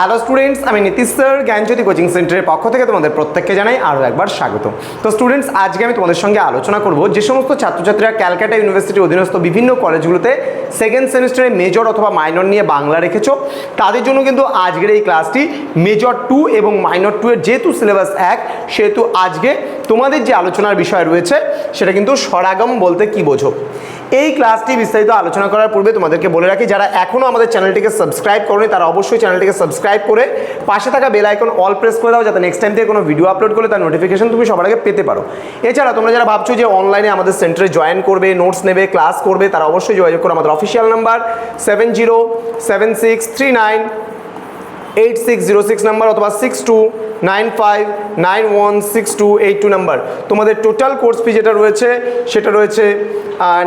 Hello students আমি Nitish sir, জ্ঞানজ্যোতি coaching সেন্টারের পক্ষ থেকে তোমাদের প্রত্যেককে জানাই আরও একবার স্বাগত। তো স্টুডেন্টস আজকে আমি তোমাদের সঙ্গে আলোচনা করব যে সমস্ত ছাত্রছাত্রীরা ক্যালকাটা ইউনিভার্সিটির অধীনস্থ বিভিন্ন কলেজগুলোতে সেকেন্ড সেমিস্টারে মেজর অথবা মাইনর নিয়ে বাংলা রেখেছো। তাদের জন্য কিন্তু আজকের এই ক্লাসটি মেজর টু এবং মাইনর টু এর যেহেতু সিলেবাস এক, সেহেতু আজকে তোমাদের যে আলোচনার বিষয় রয়েছে, সেটা কিন্তু সরাগম বলতে কি বোঝো? এই ক্লাসটি বিস্তারিত আলোচনা করার পূর্বে তোমাদেরকে বলে রাখি, যারা এখনও আমাদের চ্যানেলটিকে সাবস্ক্রাইব করনি, তারা অবশ্যই চ্যানেলটিকে সাবস্ক্রাইব করে পাশে থাকা বেল আইকন অল প্রেস করে দাও, যাতে নেক্সট টাইম থেকে কোনো ভিডিও আপলোড করলে তার নোটিফিকেশন তুমি সবার আগে পেতে পারো। এছাড়া তোমরা যারা ভাবছ যে অনলাইনে আমাদের সেন্টারে জয়েন করবে নোটস নেবে ক্লাস করবে, তারা অবশ্যই যোগাযোগ করো আমাদের official number seven zero seven six three nine eight six zero six number অথবা six two nine five nine one six two eight two number তোমাদের টোটাল কোর্স ফি যেটা রয়েছে, সেটা রয়েছে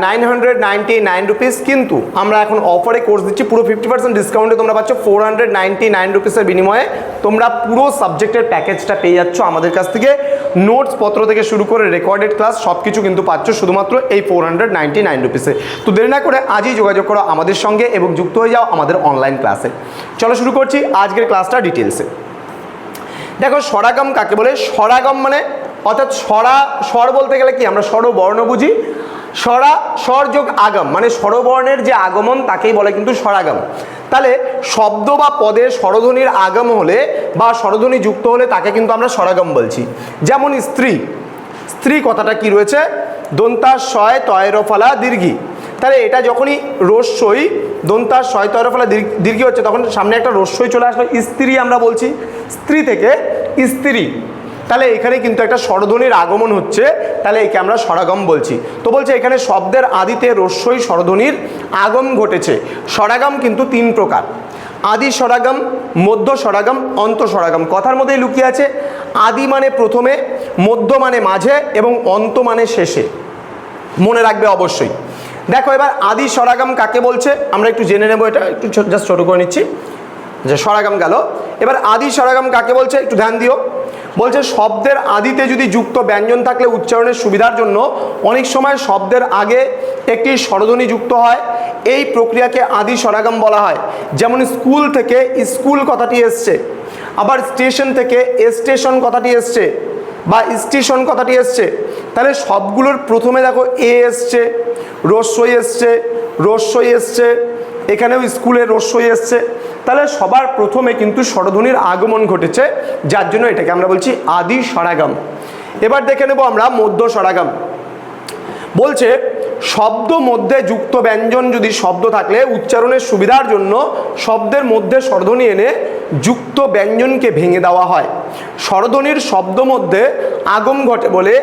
nine hundred ninety nine rupees কিন্তু আমরা এখন অফারে কোর্স দিচ্ছি, পুরো ফিফটি পার্সেন্ট ডিসকাউন্টে তোমরা পাচ্ছ ফোর হান্ড্রেড নাইনটি নাইন রুপিসের বিনিময়ে। তোমরা পুরো সাবজেক্টের প্যাকেজটা পেয়ে যাচ্ছ আমাদের কাছ থেকে। নোটস পত্র থেকে শুরু করে রেকর্ডেড ক্লাস সব কিছু কিন্তু পাচ্ছ শুধুমাত্র এই ফোর হান্ড্রেড নাইনটি নাইন রুপিসে তো দেরি না করে আজই যোগাযোগ করো আমাদের সঙ্গে এবং যুক্ত হয়ে যাও আমাদের অনলাইন ক্লাসে চলো শুরু করছি আজকের ক্লাসটা ডিটেলসে দেখো স্বরাগম কাকে বলে? স্বরাগম মানে অর্থাৎ স্বরা স্বর বলতে গেলে কি? আমরা স্বরবর্ণ বুঝি। স্বরা স্বর যোগ আগম মানে স্বরবর্ণের যে আগমন তাকেই বলে কিন্তু স্বরাগম তাহলে শব্দ বা পদে স্বরধ্বনির আগম হলে বা স্বরধ্বনি যুক্ত হলে তাকে কিন্তু আমরা স্বরাগম বলছি। যেমন স্ত্রী। স্ত্রী কথাটা কি রয়েছে? দন্তার শয় তয়রফলা দীর্ঘি। তাহলে এটা যখনই রস্যই দন্তার শয় তয়রফলা দীর্ঘ- হচ্ছে, তখন সামনে একটা রস্যই চলে আসলো। স্ত্রী আমরা বলছি, স্ত্রী থেকে স্ত্রী। তাহলে এখানে কিন্তু একটা স্বরধ্বনির আগমন হচ্ছে, তাহলে একে আমরা স্বরাগম বলছি। তো বলছে, এখানে শব্দের আদিতে রস্যই স্বরধ্বনির আগম ঘটেছে। স্বরাগম কিন্তু তিন প্রকার। আদি স্বরাগম, মধ্য স্বরাগম, অন্ত স্বরাগম। কথার মধ্যেই লুকিয়ে আছে, আদি মানে প্রথমে, মধ্য মানে মাঝে এবং অন্ত মানে শেষে। মনে রাখবে অবশ্যই। দেখো, এবার আদি স্বরাগম কাকে বলছে? আমরা একটু জেনে নেব এটা, একটু জাস্ট ছোটো করে নিচ্ছি। যে স্বরাগম গেল। এবার আদি স্বরাগম কাকে বলছে? একটু ধ্যান দিও। বলছে, শব্দের আদিতে যদি যুক্ত ব্যঞ্জন থাকলে উচ্চারণের সুবিধার জন্য অনেক সময় শব্দের আগে একটি স্বরধ্বনি যুক্ত হয়। এই প্রক্রিয়াকে আদি স্বরাগম বলা হয়। যেমন স্কুল থেকে স্কুল কথাটি এসছে, আবার স্টেশন থেকে স্টেশন কথাটি এসছে বা স্টেশন কথাটি এসছে। তাহলে সবগুলোর প্রথমে দেখো, এ এসছে। রস্যই এসছে রস্যই এসছে, এখানেও স্কুলের রস্যই এসছে। তাহলে সবার প্রথমে কিন্তু স্বরধ্বনির আগমন ঘটেছে, যার জন্য এটাকে আমরা বলছি আদি স্বরাগম। এবার দেখে নেব আমরা মধ্য স্বরাগম। বলছে, শব্দ মধ্যে যুক্ত ব্যঞ্জন যদি শব্দ থাকলে উচ্চারণের সুবিধার জন্য শব্দের মধ্যে স্বরধ্বনি এনে যুক্ত ব্যঞ্জনকে ভেঙে দেওয়া হয়। স্বরধ্বনির শব্দ মধ্যে আগম ঘটে বলে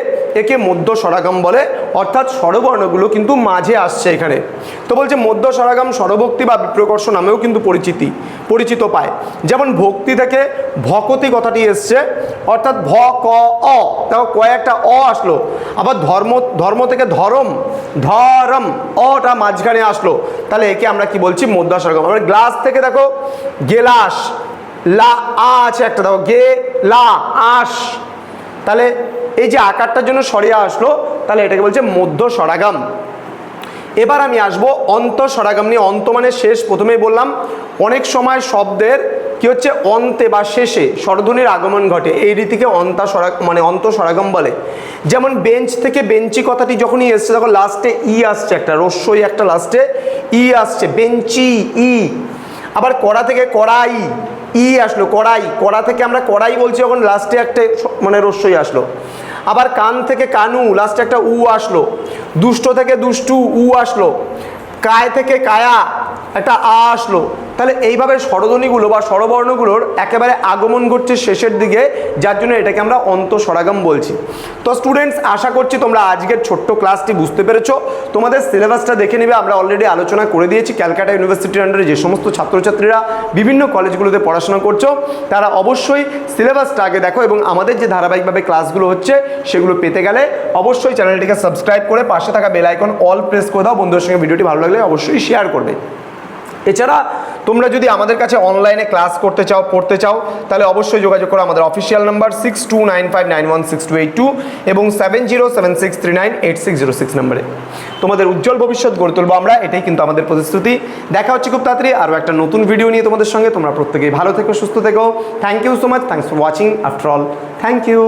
একে মধ্য স্বরাগম বলে। অর্থাৎ স্বরবর্ণগুলো কিন্তু মাঝে আসছে এখানে। তো বলছে মধ্য স্বরাগম স্বরভক্তি বা বিপ্রকর্ষ নামেও কিন্তু পরিচিতি, পরিচিত পায়। যেমন ভক্তি থেকে ভকতি কথাটি এসছে, অর্থাৎ ভ, ক, অ। দেখো কয়েকটা অ আসলো, আবার ধর্ম ধর্ম থেকে ধরম ধরম, অটা মাঝখানে আসলো। তাহলে একে আমরা কি বলছি? মধ্য স্বরাগম। আবার গ্লাস থেকে দেখো, গেলাস, লা, আ আছে একটা, দেখো গে, লা, আস। তাহলে এই যে আকারটার জন্য সরিয়ে আসলো তাহলে এটাকে বলছে মধ্য স্বরাগম। এবার আমি আসব অন্ত স্বরাগম নিয়ে। অন্ত মানে শেষ, প্রথমেই বললাম, অনেক সময় শব্দের কি হচ্ছে? অন্তে বা শেষে স্বরধ্বনির আগমন ঘটে। এই রীতিকে অন্তা স্বরাগ মানে অন্ত সরাগম বলে। যেমন বেঞ্চ থেকে বেঞ্চি কথাটি যখনই এসছে, তখন লাস্টে ই আসছে একটা, রস্যই একটা লাস্টে ই আসছে, বেঞ্চি, ই। আবার কড়া থেকে কড়াই, ই আসলো, কড়াই। কড়া থেকে আমরা কড়াই বলছি, যখন লাস্টে একটা মানে রস্যই আসলো। আবার কান থেকে কানু লাস্টে একটা উ আসলো। দুষ্ট থেকে দুষ্টু, উ আসলো। কায় থেকে কায়া, একটা আ আসলো। তাহলে এইভাবে স্বরধ্বনিগুলো বা স্বরবর্ণগুলোর একেবারে আগমন ঘটছে শেষের দিকে, যার জন্য এটাকে আমরা অন্ত স্বরাগম বলছি। তো স্টুডেন্টস আশা করছি তোমরা আজকের ছোট্ট ক্লাসটি বুঝতে পেরেছ। তোমাদের সিলেবাসটা দেখে নেবে, আমরা অলরেডি আলোচনা করে দিয়েছি। ক্যালকাটা ইউনিভার্সিটির আন্ডারে যে সমস্ত ছাত্রছাত্রীরা বিভিন্ন কলেজগুলোতে পড়াশোনা করছ, তারা অবশ্যই সিলেবাসটা আগে দেখো এবং আমাদের যে ধারাবাহিকভাবে ক্লাসগুলো হচ্ছে, সেগুলো পেতে গেলে অবশ্যই চ্যানেলটিকে সাবস্ক্রাইব করে পাশে থাকা বেল আইকন অল প্রেস করে দাও। বন্ধুদের সঙ্গে ভিডিওটি ভালো লাগলে অবশ্যই শেয়ার করবে। এছাড়া তোমরা যদি আমাদের কাছে অনলাইনে ক্লাস করতে চাও, পড়তে চাও, তাহলে অবশ্যই যোগাযোগ করো আমাদের official number six two nine five nine one six two eight two এবং seven zero seven six three nine eight six zero six নাম্বারে। তোমাদের উজ্জ্বল ভবিষ্যৎ গড়ে তুলবো আমরা, এটাই কিন্তু আমাদের প্রতিশ্রুতি। দেখা হচ্ছে খুব তাড়াতাড়ি আরও একটা নতুন ভিডিও নিয়ে তোমাদের সঙ্গে। তোমরা প্রত্যেকেই ভালো থেকো, সুস্থ থেকো। Thank you so much thanks for watching after all thank you